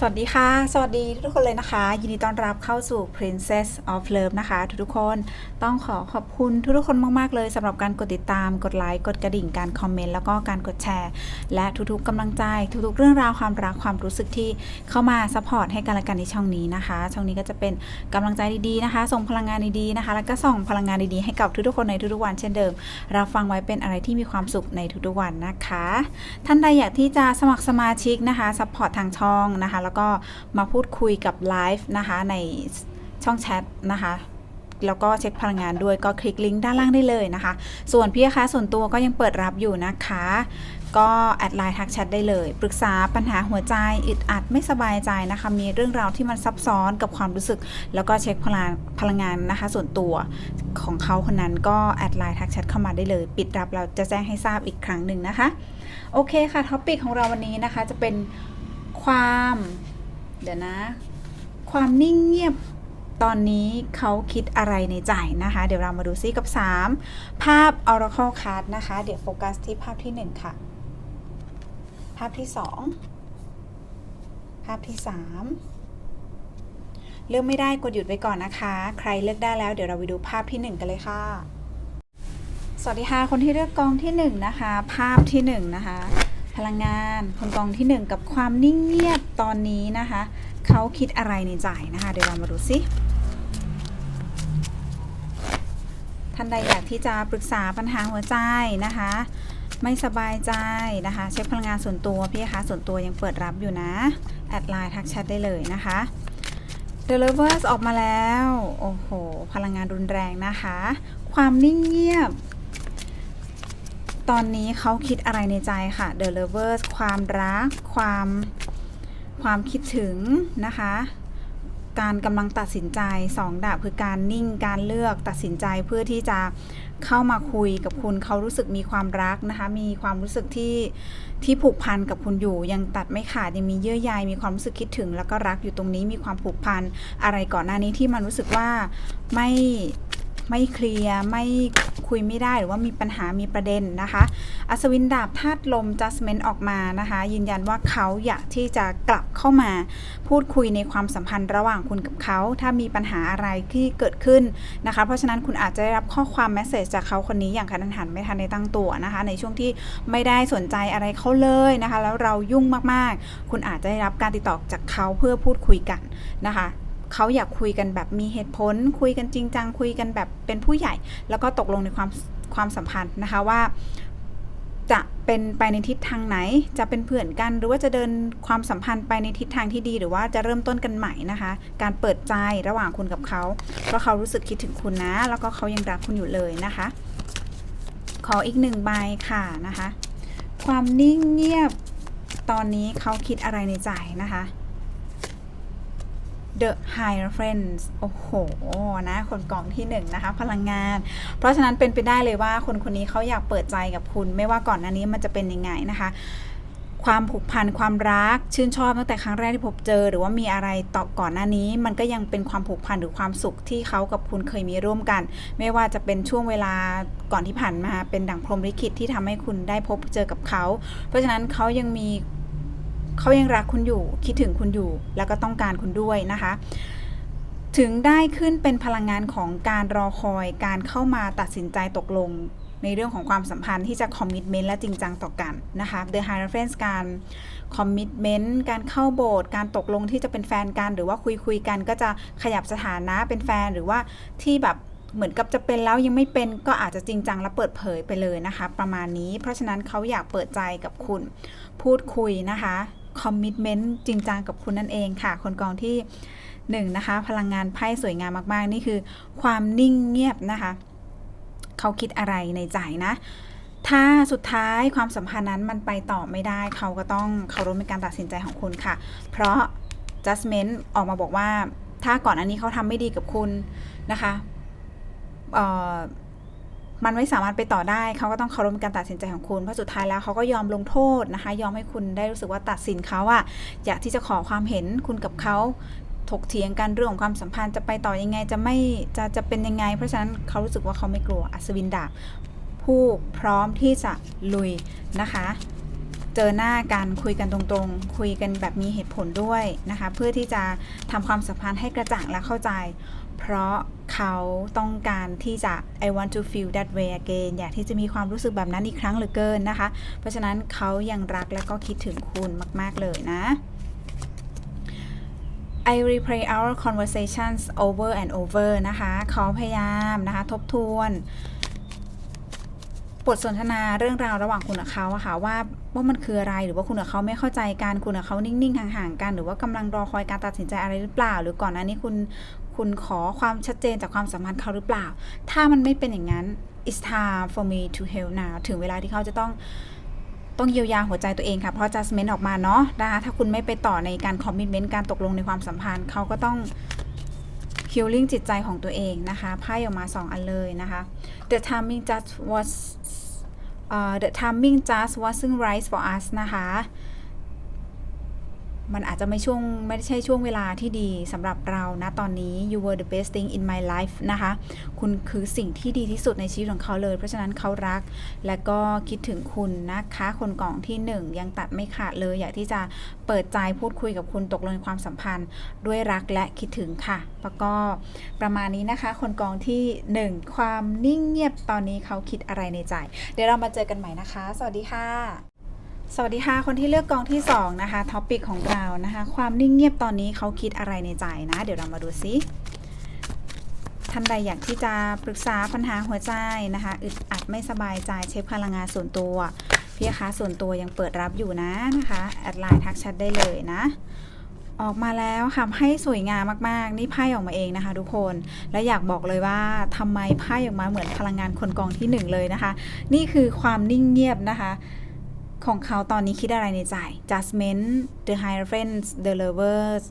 สวัสดีค่ะ สวัสดีทุกคนเลยนะคะ ยินดีต้อนรับเข้าสู่ Princess of Love นะคะ ทุกๆคนต้องขอขอบคุณทุกๆคนมากๆเลยสำหรับการกดติดตามกดไลค์กดกระดิ่งการคอมเมนต์แล้วก็การกดแชร์ และทุกๆกำลังใจ ทุกๆเรื่องราวความรักความรู้สึกที่เข้ามาซัพพอร์ตให้กันและกันในช่องนี้นะคะ ช่องนี้ก็จะเป็นกำลังใจดีๆนะคะ ส่งพลังงานดีๆนะคะ แล้วก็ส่งพลังงานดีๆให้กับทุกๆคนในทุกๆวันเช่นเดิมรับฟังไว้เป็นอะไรที่มีความสุขในทุกๆวันนะคะ ท่านใดอยากที่จะสมัครสมาชิกนะคะซัพพอร์ตทางช่องนะคะแล้วก็มาพูดคุยกับไลฟ์นะคะในช่องแชทนะคะแล้วก็เช็คพลังงานด้วยก็คลิกลิงก์ด้านล่างได้เลยนะคะ ส่วนพี่คะส่วนตัวก็ยังเปิดรับอยู่นะคะ ก็แอดไลน์ทักแชทได้เลย ปรึกษาปัญหาหัวใจอึดอัดไม่สบายใจนะคะ มีเรื่องราวที่มันซับซ้อนกับความรู้สึก แล้วก็เช็คพลังพลังงานนะคะ ส่วนตัวของเขาคนนั้นก็แอดไลน์ทักแชทเข้ามาได้เลย ปิดรับเราจะแจ้งให้ทราบอีกครั้งหนึ่งนะคะ โอเคค่ะท็อปิกของเราวันนี้นะคะจะเป็น ความ เดี๋ยวนะ ความนิ่งเงียบตอนนี้เขาคิดอะไรในใจนะคะ เดี๋ยวเรามาดูซิกับ 3 ภาพ Oracle Card นะคะ เดี๋ยวโฟกัสที่ภาพที่ 1 ค่ะ ภาพที่ 2 ภาพที่ 3 เลือกไม่ได้กดหยุดไว้ก่อนนะคะ ใครเลือกได้แล้วเดี๋ยวเราไปดูภาพที่ 1 กันเลยค่ะ สวัสดีค่ะ คนที่เลือกกองที่ 1 นะคะ ภาพที่ 1 นะคะ พลังงานคนกองที่ 1 กับความนิ่งเงียบตอนนี้นะคะ เขาคิดอะไรในใจนะคะ เดี๋ยวเรามาดูซิท่านใดอยากที่จะปรึกษาปัญหาหัวใจนะคะ ไม่สบายใจนะคะ เช็คพลังงานส่วนตัวพี่คะส่วนตัวยังเปิดรับอยู่นะ แอดไลน์ทักแชทได้เลยนะคะ The Lovers ออกมาแล้ว โอ้โห พลังงานรุนแรงนะคะ ความนิ่งเงียบ ตอนนี้เขาคิดอะไรในใจค่ะ The Lovers ความรัก ความความคิดถึงนะคะ การกำลังตัดสินใจสองดาบคือการนิ่งการเลือกตัดสินใจเพื่อที่จะเข้ามาคุยกับคุณเขารู้สึกมีความรักนะคะ มีความรู้สึกที่ที่ผูกพันกับคุณอยู่ ยังตัดไม่ขาดยังมีเยื่อใยมีความรู้สึกคิดถึง แล้วก็รักอยู่ตรงนี้มีความผูกพันอะไรก่อนหน้านี้ที่มันรู้สึกว่าไม่ ไม่เคลียร์ไม่คุยไม่ได้หรือว่ามีปัญหามีประเด็นนะคะ อัศวินดาบธาตุลม judgment ออกมานะคะ ยืนยันว่าเขาอยากที่จะกลับเข้ามา พูดคุยในความสัมพันธ์ระหว่างคุณกับเขา ถ้ามีปัญหาอะไรที่เกิดขึ้นนะคะ เพราะฉะนั้นคุณอาจจะได้รับข้อความแมสเซจจากเขาคนนี้อย่างกระทันหันไม่ทันในตั้งตัวนะคะ ในช่วงที่ไม่ได้สนใจอะไรเขาเลยนะคะ แล้วเรายุ่งมากๆ คุณอาจจะได้รับการติดต่อจากเขาเพื่อพูดคุยกันนะคะ เขาอยากคุยกันแบบมีเหตุผล คุยกันจริงจังคุยกันแบบเป็นผู้ใหญ่ แล้วก็ตกลงในความความสัมพันธ์นะคะว่าจะเป็นไปในทิศทางไหน จะเป็นเพื่อนกันหรือว่าจะเดินความสัมพันธ์ไปในทิศทางที่ดี หรือว่าจะเริ่มต้นกันใหม่นะคะ การเปิดใจระหว่างคุณกับเขา เพราะเขารู้สึกคิดถึงคุณนะ แล้วก็เขายังรักคุณอยู่เลยนะคะ ขออีกหนึ่งใบค่ะนะคะ ความนิ่งเงียบตอนนี้เขาคิดอะไรในใจนะคะ The Hierophant โอ้โห นะ คนกล่องที่หนึ่งนะคะ พลังงาน เพราะฉะนั้นเป็นไปได้เลยว่าคนคนนี้เขาอยากเปิดใจกับคุณ ไม่ว่าก่อนหน้านี้มันจะเป็นยังไงนะคะ ความผูกพัน ความรัก ชื่นชอบตั้งแต่ครั้งแรกที่พบเจอ หรือว่ามีอะไรต่อก่อนหน้านี้ มันก็ยังเป็นความผูกพันหรือความสุขที่เขากับคุณเคยมีร่วมกัน ไม่ว่าจะเป็นช่วงเวลาก่อนที่ผ่านมา เป็นดั่งพรหมลิขิตที่ทำให้คุณได้พบเจอกับเขา เพราะฉะนั้นเขายังมี เขายังรักคุณอยู่ คิดถึงคุณอยู่ แล้วก็ต้องการคุณด้วยนะคะ ถึงได้ขึ้นเป็นพลังงานของการรอคอย การเข้ามาตัดสินใจตกลงในเรื่องของความสัมพันธ์ที่จะคอมมิชเมนต์และจริงจังต่อกันนะคะ The Hierophant การคอมมิชเมนต์การเข้าโบสถ์การตกลงที่จะเป็นแฟนกัน หรือว่าคุยคุยกัน ก็จะขยับสถานะเป็นแฟนหรือว่าที่แบบเหมือนกับจะเป็นแล้วยังไม่เป็นก็อาจจะจริงจังและเปิดเผยไปเลยนะคะ ประมาณนี้เพราะฉะนั้นเขาอยากเปิดใจกับคุณพูดคุยนะคะ คอมมิชเมนต์จริงจังกับคุณนั่นเองค่ะ คนกองที่หนึ่งนะคะ พลังงานไพ่สวยงามมาก ๆ นี่คือ ความนิ่งเงียบนะคะ เขาคิดอะไรในใจนะ ถ้าสุดท้ายความสัมพันธ์นั้นมันไปต่อไม่ได้ เขาก็ต้องเคารพในการตัดสินใจของคุณค่ะ เพราะ judgment ออกมาบอกว่า ถ้าก่อนอันนี้เขาทำไม่ดีกับคุณนะคะ เอ่อ มันไม่สามารถไปต่อได้เขาก็ต้องเคารพการตัดสินใจของคุณเพราะสุดท้ายแล้วเขาก็ยอมลงโทษนะคะ ยอมให้คุณได้รู้สึกว่าตัดสินเขาอะอยากที่จะขอความเห็นคุณกับเขาถกเถียงกันเรื่องของความสัมพันธ์จะไปต่อยังไงจะไม่จะจะเป็นยังไง เพราะฉะนั้นเขารู้สึกว่าเขาไม่กลัวอัศวินดาบผู้พร้อมที่จะลุยนะคะ เจอหน้ากันคุยกันตรงๆ คุยกันแบบมีเหตุผลด้วยนะคะ เพื่อที่จะทำความสัมพันธ์ให้กระจ่างและเข้าใจ เพราะเขาต้องการที่จะ I want to feel that way again อยากที่จะมีความรู้สึกแบบนั้นอีกครั้งเหลือเกินนะคะ เพราะฉะนั้นเขายังรักและก็คิดถึงคุณมาก ๆ เลยนะ I replay our conversations over and over นะคะ เขาพยายามนะคะ ทบทวน บทสนทนาเรื่องราวระหว่างคุณกับเขาอะค่ะว่าว่ามันคืออะไรหรือว่าคุณกับเขาไม่เข้าใจกันคุณกับเขานิ่งๆห่างๆกัน หรือว่ากำลังรอคอยการตัดสินใจอะไรหรือเปล่า หรือก่อนหน้านี้คุณคุณขอความชัดเจนจากความสัมพันธ์เขาหรือเปล่า ถ้ามันไม่เป็นอย่างนั้น it's time for me to help now ถึงเวลาที่เขาจะต้องต้องเยียวยาหัวใจตัวเองค่ะ เพราะ judgment ออกมาเนาะนะคะถ้าคุณไม่ไปต่อในการ commitment การตกลงในความสัมพันธ์เขาก็ต้อง healing จิตใจของตัวเองนะคะไพ่ออกมา 2 อันเลยนะคะ the timing just was uh, the timing just wasn't right for us นะคะ มันอาจจะไม่ช่วงไม่ใช่ช่วงเวลาที่ดีสำหรับเรานะตอนนี้ you were the best thing in my life นะคะ คุณคือสิ่งที่ดีที่สุดในชีวิตของเขาเลย เพราะฉะนั้นเขารัก และก็คิดถึงคุณนะคะ คนกล่องที่ 1 ยังตัดไม่ขาดเลย อยากที่จะเปิดใจพูดคุยกับคุณตกลงในความสัมพันธ์ ด้วยรักและคิดถึงค่ะ แล้วก็ประมาณนี้นะคะ คนกองที่ 1 ความนิ่งเงียบตอนนี้เขาคิดอะไรในใจ เดี๋ยวเรามาเจอกันใหม่นะคะ สวัสดีค่ะ สวัสดีค่ะ คนที่เลือกกองที่ 2 นะคะท็อปิกของเรานะคะ ความนิ่งเงียบตอนนี้เขาคิดอะไรในใจนะ เดี๋ยวเรามาดูซิท่านใดอยากที่จะปรึกษาปัญหาหัวใจนะคะอึดอัดไม่สบายใจเช็คพลังงานส่วนตัวพี่คะส่วนตัวยังเปิดรับอยู่นะนะคะแอดไลน์ทักแชทได้เลยนะ ออกมาแล้วค่ะให้สวยงามมากๆ นี่ไพ่ออกมาเองนะคะ ทุกคนและอยากบอกเลยว่าทำไมไพ่ออกมาเหมือนพลังงานคนกองที่หนึ่งเลยนะคะ นี่คือความนิ่งเงียบนะคะ ของเขาตอนนี้คิดอะไรในใจ judgment the hierophant the lovers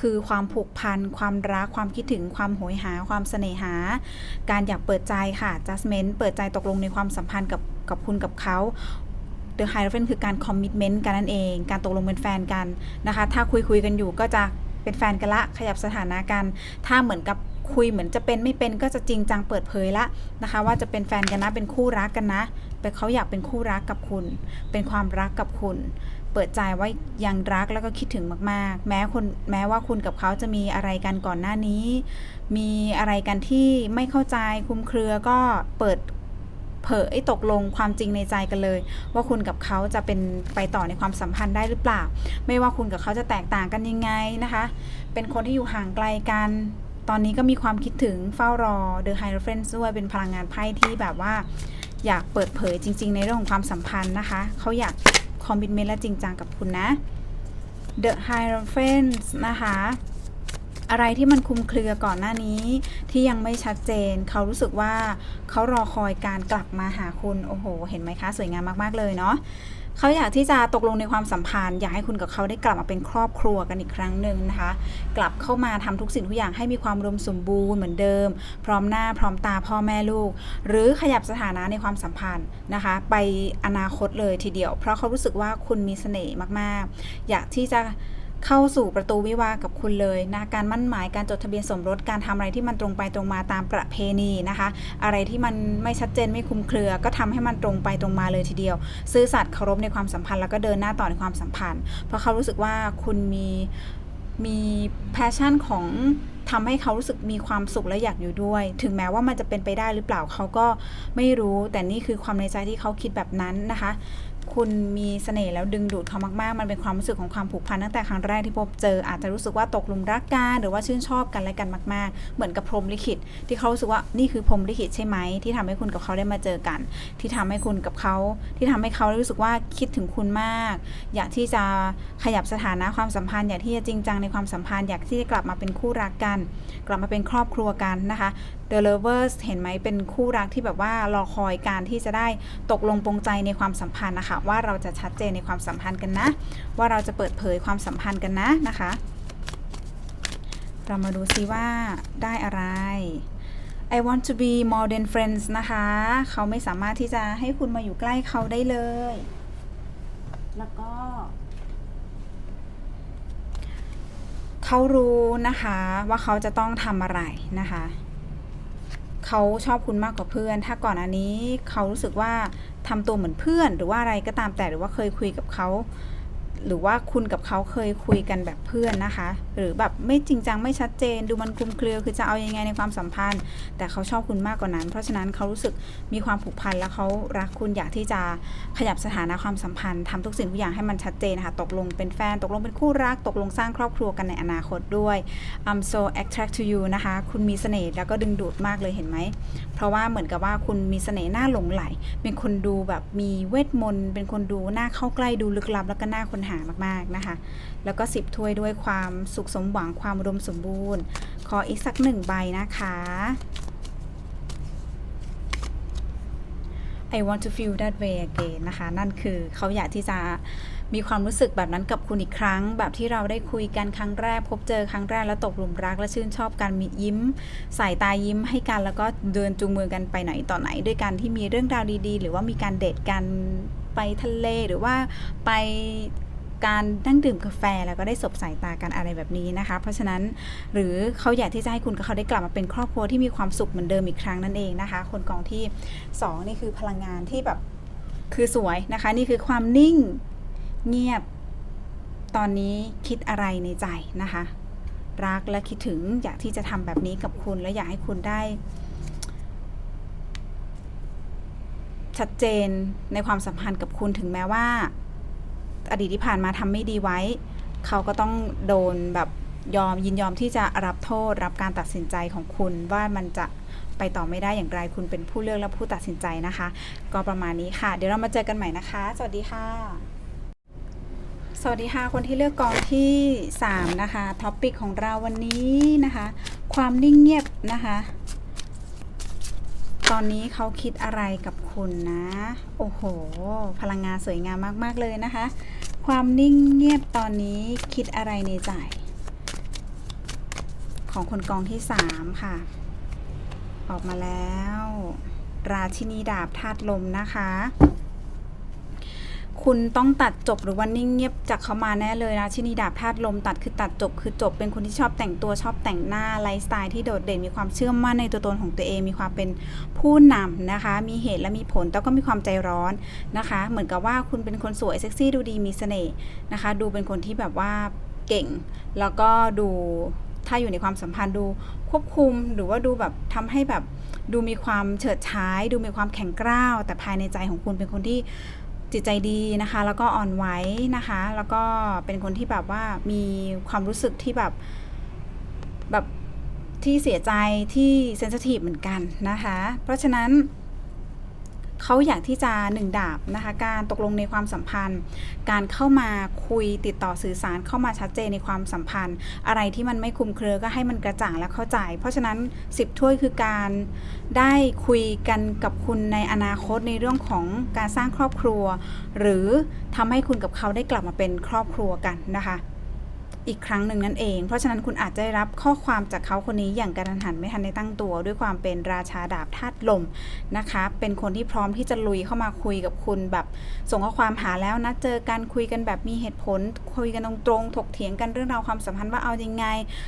คือความผูกพัน ความรัก ความคิดถึง ความโหยหา ความเสน่หา การอยากเปิดใจค่ะ judgment เปิดใจตกลงในความสัมพันธ์กับกับคุณกับเขา The Hierophant คือการ commitment กันนั่นเอง การตกลงเป็นแฟนกันนะคะ ถ้าคุยคุยกันอยู่ก็จะเป็นแฟนกันละ ขยับสถานะกัน ถ้าเหมือนกับ คุยเหมือนจะเป็นไม่เป็นก็จะจริงจังเปิดเผยละนะคะ ว่าจะเป็นแฟนกันนะเป็นคู่รักกันนะแต่เขาอยากเป็นคู่รักกับคุณ เป็นความรักกับคุณ เปิดใจว่ายังรักแล้วก็คิดถึงมาก ๆ แม้คนแม้ว่าคุณกับเขาจะมีอะไรกันก่อนหน้านี้ มีอะไรกันที่ไม่เข้าใจคลุมเครือก็เปิดเผยตกลงความจริงในใจกันเลย ว่าคุณกับเขาจะเป็นไปต่อในความสัมพันธ์ได้หรือเปล่า ไม่ว่าคุณกับเขาจะแตกต่างกันยังไงนะคะ เป็นคนที่อยู่ห่างไกลกัน ตอนนี้ก็มีความคิดถึงเฝ้ารอ The Hierophant ด้วยเป็นพลังงานไพ่ที่แบบว่าอยากเปิดเผยจริง ๆ ในเรื่องของความสัมพันธ์นะคะ เขาอยากคอมมิชเมนต์และจริงจังกับคุณนะ The Hierophant นะคะอะไรที่มันคุมเครือก่อนหน้านี้ที่ยังไม่ชัดเจน เขารู้สึกว่าเขารอคอยการกลับมาหาคุณ โอ้โห เห็นไหมคะ สวยงามมาก ๆ เลยเนาะ เขาอยากที่จะตกลงในความสัมพันธ์ อยากให้คุณกับเขาได้กลับมาเป็นครอบครัวกันอีกครั้งหนึ่งนะคะ กลับเข้ามาทำทุกสิ่งทุกอย่างให้มีความรวมสมบูรณ์เหมือนเดิม พร้อมหน้าพร้อมตาพ่อแม่ลูก หรือขยับสถานะในความสัมพันธ์นะคะ ไปอนาคตเลยทีเดียว เพราะเขารู้สึกว่าคุณมีเสน่ห์มากๆ อยากที่จะ เข้าสู่ประตูวิวากับคุณเลยนะการมั่นหมายการจดทะเบียนสมรสการทำอะไรที่มันตรงไปตรงมาตามประเพณีนะคะ อะไรที่มันไม่ชัดเจนไม่คุมเครือ ก็ทำให้มันตรงไปตรงมาเลยทีเดียว ซื่อสัตย์เคารพในความสัมพันธ์แล้วก็เดินหน้าต่อในความสัมพันธ์ เพราะเขารู้สึกว่าคุณมีมีแพชชั่นของทำให้เขารู้สึกมีความสุขและอยากอยู่ด้วย ถึงแม้ว่ามันจะเป็นไปได้หรือเปล่าเขาก็ไม่รู้ แต่นี่คือความในใจที่เขาคิดแบบนั้นนะคะ คุณมีเสน่ห์แล้วดึงดูดเขามากๆ มันเป็นความรู้สึกของความผูกพันตั้งแต่ครั้งแรกที่พบเจอ อาจจะรู้สึกว่าตกหลุมรักกันหรือว่าชื่นชอบกันและกันมาก ๆ เหมือนกับพรหมลิขิต ที่เขารู้สึกว่านี่คือพรหมลิขิตใช่ไหมที่ทำให้คุณกับเขาได้มาเจอกัน ที่ทำให้คุณกับเขา ที่ทำให้เขารู้สึกว่าคิดถึงคุณมาก อยากที่จะขยับสถานะความสัมพันธ์อยากที่จะจริงจังในความสัมพันธ์อยากที่จะกลับมาเป็นคู่รักกัน กลับมาเป็นครอบครัวกันนะคะ The Lovers เห็นไหมเป็นคู่รักที่แบบว่ารอคอยการที่จะได้ตกลงปรงใจในความสัมพันธ์นะคะ ว่าเราจะชัดเจนในความสัมพันธ์กันนะ ว่าเราจะเปิดเผยความสัมพันธ์กันนะนะคะ เรามาดูซิว่าได้อะไร I want to be more than friends นะคะ เขาไม่สามารถที่จะให้คุณมาอยู่ใกล้เขาได้เลย แล้วก็ เขารู้นะคะว่าเขาจะต้องทำอะไรนะคะ เขาชอบคุณมากกว่าเพื่อน ถ้าก่อนอันนี้เขารู้สึกว่าทำตัวเหมือนเพื่อน หรือว่าอะไรก็ตามแต่หรือว่าเคยคุยกับเขา หรือว่าคุณกับเขาเคยคุยกันแบบเพื่อนนะคะ หรือแบบไม่จริงจังไม่ชัดเจน ดูมันคลุมเครือคือจะเอายังไงในความสัมพันธ์ แต่เขาชอบคุณมากกว่านั้น เพราะฉะนั้นเขารู้สึกมีความผูกพันและเขารักคุณอยากที่จะขยับสถานะความสัมพันธ์ทำทุกสิ่งทุกอย่างให้มันชัดเจนนะคะตกลงเป็นแฟนตกลงเป็นคู่รัก ตกลงสร้างครอบครัวกันในอนาคตด้วย I'm so attract to you นะคะ คุณมีเสน่ห์แล้วก็ดึงดูดมากเลยเห็นไหมเพราะว่าเหมือนกับว่าคุณมีเสน่ห์หน่าหลงไหล เป็นคนดูแบบมีเวทมนต์เป็นคนดูหน่าเข้าใกล้ดูลึกลับแล้วก็น่าคนหามากๆนะคะ แล้วก็สิบถ้วยด้วยความสุขสมหวังความอุดมสมบูรณ์ ขออีกสักหนึ่งใบนะคะ I want to feel that way again นะคะ นั่นคือเขาอยากที่จะมีความรู้สึกแบบนั้นกับคุณอีกครั้ง แบบที่เราได้คุยกันครั้งแรก พบเจอครั้งแรกแล้วตกหลุมรัก และชื่นชอบกันมียิ้มสายตายิ้มให้กันแล้วก็เดินจูงมือกันไปไหนต่อไหน ด้วยกันที่มีเรื่องราวดีๆ หรือว่ามีการเดทกันไปทะเลหรือว่าไป การนั่งดื่มกาแฟแล้วก็ได้สบสายตากันอะไรแบบนี้นะคะ เพราะฉะนั้นหรือเขาอยากที่จะให้คุณกับเขาได้กลับมาเป็นครอบครัวที่มีความสุขเหมือนเดิมอีกครั้งนั่นเองนะคะ คนกองที่ 2 นี่คือพลังงานที่แบบคือสวยนะคะ นี่คือความนิ่งเงียบตอนนี้คิดอะไรในใจนะคะ รักและคิดถึงอยากที่จะทำแบบนี้กับคุณและอยากให้คุณได้ ชัดเจนในความสัมพันธ์กับคุณถึงแม้ว่า อดีตที่ผ่านมาทำไม่ดีไว้ เขาก็ต้องโดนแบบยอมยินยอมที่จะรับโทษรับการตัดสินใจของคุณว่ามันจะไปต่อไม่ได้อย่างไรคุณเป็นผู้เลือกและผู้ตัดสินใจนะคะ ก็ประมาณนี้ค่ะ เดี๋ยวเรามาเจอกันใหม่นะคะ สวัสดีค่ะ สวัสดีค่ะ คนที่เลือกกองที่ 3 นะคะท็อปิกของเราวันนี้นะคะ ความนิ่งเงียบนะคะ ตอนนี้เขาคิดอะไรกับคุณนะ โอ้โห พลังงานสวยงามมาก ๆ เลยนะคะ ความนิ่งเงียบตอนนี้คิดอะไรในใจ ของคนกองที่สามค่ะ ออกมาแล้ว ราชินีดาบธาตุลมนะคะ คุณต้องตัดจบหรือว่านิ่งเงียบจากเขามาแน่เลยราชินีดาบธาตุลมตัดคือตัดจบคือจบเป็นคนที่ชอบแต่งตัวชอบแต่งหน้าไลฟ์สไตล์ที่โดดเด่นมีความเชื่อมั่นในตัวตนของตัวเอง มีความเป็นผู้นำนะคะ มีเหตุและมีผลแต่ก็มีความใจร้อนนะคะ เหมือนกับว่าคุณเป็นคนสวยเซ็กซี่ดูดีมีเสน่ห์นะคะ ดูเป็นคนที่แบบว่าเก่ง แล้วก็ดูถ้าอยู่ในความสัมพันธ์ดูควบคุมหรือว่าดูแบบทำให้แบบดูมีความเฉิดฉาย ดูมีความแข็งกร้าว แต่ภายในใจของคุณเป็นคนที่ จิตใจดีนะคะ แล้วก็อ่อนไหวนะคะ แล้วก็เป็นคนที่แบบว่ามีความรู้สึกที่แบบแบบที่เสียใจที่เซนซิทีฟเหมือนกันนะคะ เพราะฉะนั้น เขาอยากที่จะหนึ่งดาบนะคะการตกลงในความสัมพันธ์ การเข้ามาคุยติดต่อสื่อสารเข้ามาชัดเจนในความสัมพันธ์ อะไรที่มันไม่คุมเครือก็ให้มันกระจ่างและเข้าใจ เพราะฉะนั้น 10 ถ้วยคือการได้คุยกันกับคุณในอนาคตในเรื่องของการสร้างครอบครัว หรือทำให้คุณกับเขาได้กลับมาเป็นครอบครัวกันนะคะอีกครั้งหนึ่งนั่นเอง เพราะฉะนั้นคุณอาจจะได้รับข้อความจากเขาคนนี้อย่างกระทันหันไม่ทันได้ตั้งตัว ด้วยความเป็นราชาดาบธาต ลมนะคะ เป็นคนที่พร้อมที่จะลุยเข้ามาคุยกับคุณแบบส่งข้อความหาแล้วนะเจอกันคุยกันแบบมีเหตุผล คุยกันตรงๆถกเถียงกันเรื่องราวความสัมพันธ์ว่าเอายังไง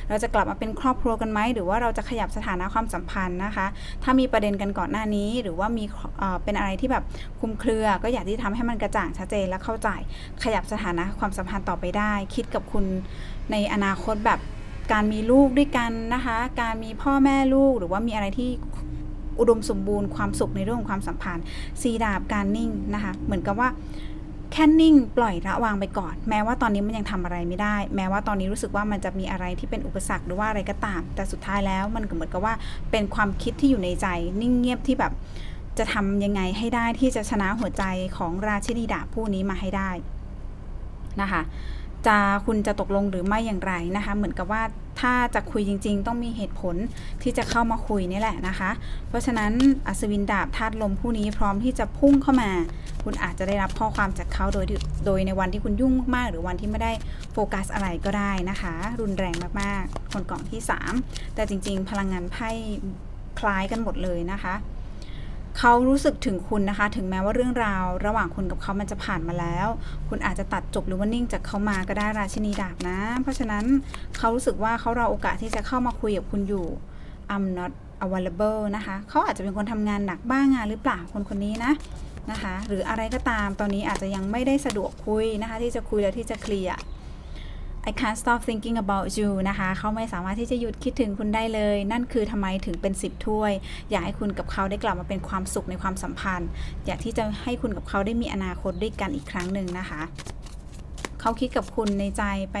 เราจะกลับมาเป็นครอบครัวกันไหมหรือว่าเราจะขยับสถานะความสัมพันธ์นะคะ ถ้ามีประเด็นกันก่อนหน้านี้ หรือว่ามีเป็นอะไรที่แบบคุมเครือ ก็อยากที่ทำให้มันกระจ่างชัดเจนและเข้าใจ ขยับสถานะความสัมพันธ์ต่อไปได้ คิดกับคุณในอนาคตแบบการมีลูกด้วยกันนะคะ การมีพ่อแม่ลูกหรือว่ามีอะไรที่ อุดมสมบูรณ์ความสุขในเรื่องของความสัมพันธ์สีดาบการนิ่งนะคะ เหมือนกับว่าแค่นิ่งปล่อยละวางไปก่อน แม้ว่าตอนนี้มันยังทำอะไรไม่ได้ แม้ว่าตอนนี้รู้สึกว่ามันจะมีอะไรที่เป็นอุปสรรคหรือว่าอะไรก็ตาม แต่สุดท้ายแล้วมันก็เหมือนกับว่าเป็นความคิดที่อยู่ในใจ นิ่งเงียบที่แบบจะทำยังไงให้ได้ที่จะชนะหัวใจของราชินีดาบผู้นี้มาให้ได้นะคะจะคุณจะตกลงหรือไม่อย่างไรนะคะ เหมือนกับว่า ถ้าจะคุยจริง ๆ ต้องมีเหตุผลที่จะเข้ามาคุยนี่แหละนะคะ เพราะฉะนั้นอัศวินดาบธาตุลมผู้นี้พร้อมที่จะพุ่งเข้ามา คุณอาจจะได้รับข้อความจากเขาโดยโดยในวันที่คุณยุ่งมากๆ หรือวันที่ไม่ได้โฟกัสอะไรก็ได้นะคะ รุนแรงมากๆ คนกล่องที่ 3 แต่จริง ๆ พลังงานไพ่คล้ายกันหมดเลยนะคะ เขารู้สึกถึงคุณนะคะ ถึงแม้ว่าเรื่องราว ระหว่างคุณกับเขามันจะผ่านมาแล้ว คุณอาจจะตัดจบหรือว่านิ่งจากเขามาก็ได้ราชินีดาบนะ เพราะฉะนั้นเขารู้สึกว่าเขารอโอกาสที่จะเข้ามาคุยกับคุณอยู่ I'm not available นะคะเขาอาจจะเป็นคนทำงานหนักบ้างงานหรือเปล่าคนคนนี้นะนะคะ หรืออะไรก็ตามตอนนี้อาจจะยังไม่ได้สะดวกคุยนะคะ ที่จะคุยและที่จะเคลียร์ I can't stop thinking about you นะคะ เขาไม่สามารถที่จะหยุดคิดถึงคุณได้เลย นั่นคือทำไมถึงเป็นสิบถ้วย อยากให้คุณกับเขาได้กลับมาเป็นความสุขในความสัมพันธ์ อยากที่จะให้คุณกับเขาได้มีอนาคตด้วยกันอีกครั้งหนึ่งนะคะ เขาคิดกับคุณในใจไป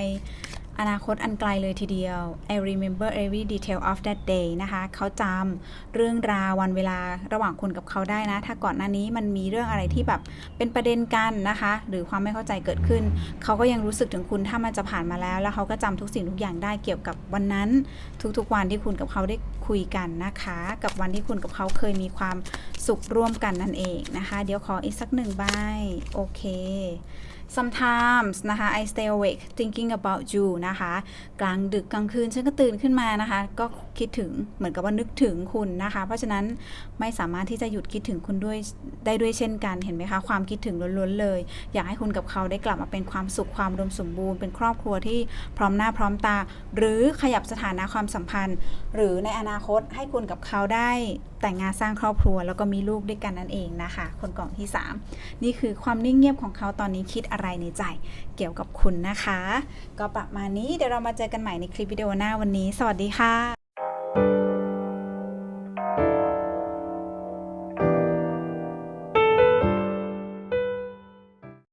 อนาคตอันไกลเลยทีเดียว I remember every detail of that day นะคะ เขาจำเรื่องราววันเวลาระหว่างคุณกับเขาได้นะ ถ้าก่อนหน้านี้มันมีเรื่องอะไรที่แบบเป็นประเด็นกันนะคะ หรือความไม่เข้าใจเกิดขึ้น เขาก็ยังรู้สึกถึงคุณถ้ามันจะผ่านมาแล้ว แล้วเขาก็จำทุกสิ่งทุกอย่างได้เกี่ยวกับวันนั้น ทุกๆวันที่คุณกับเขาได้คุยกันนะคะ กับวันที่คุณกับเขาเคยมีความสุขร่วมกันนั่นเองนะคะ เดี๋ยวขออีกสักหนึ่งใบโอเค sometimes นะคะ I stay awake thinking about you นะคะ กลางดึกกลางคืนฉันก็ตื่นขึ้นมานะคะ ก็คิดถึงเหมือนกับว่านึกถึงคุณนะคะ เพราะฉะนั้นไม่สามารถที่จะหยุดคิดถึงคุณด้วยได้ด้วยเช่นกันเห็นไหมคะ ความคิดถึงล้วนๆเลย อยากให้คุณกับเขาได้กลับมาเป็นความสุขความอุดมสมบูรณ์เป็นครอบครัวที่พร้อมหน้าพร้อมตา หรือขยับสถานะความสัมพันธ์ หรือในอนาคตให้คุณกับเขาได้แต่งงานสร้างครอบครัว แล้วก็มีลูกด้วยกันนั่นเองนะคะ คนกล่องที่ 3 นี่คือความนิ่งเงียบของเขาตอนนี้คิดอะอะไรในใจเกี่ยวกับคุณนะคะ ก็ประมาณนี้เดี๋ยวเรามาเจอกันใหม่ในคลิปวิดีโอหน้าวันนี้ สวัสดีค่ะ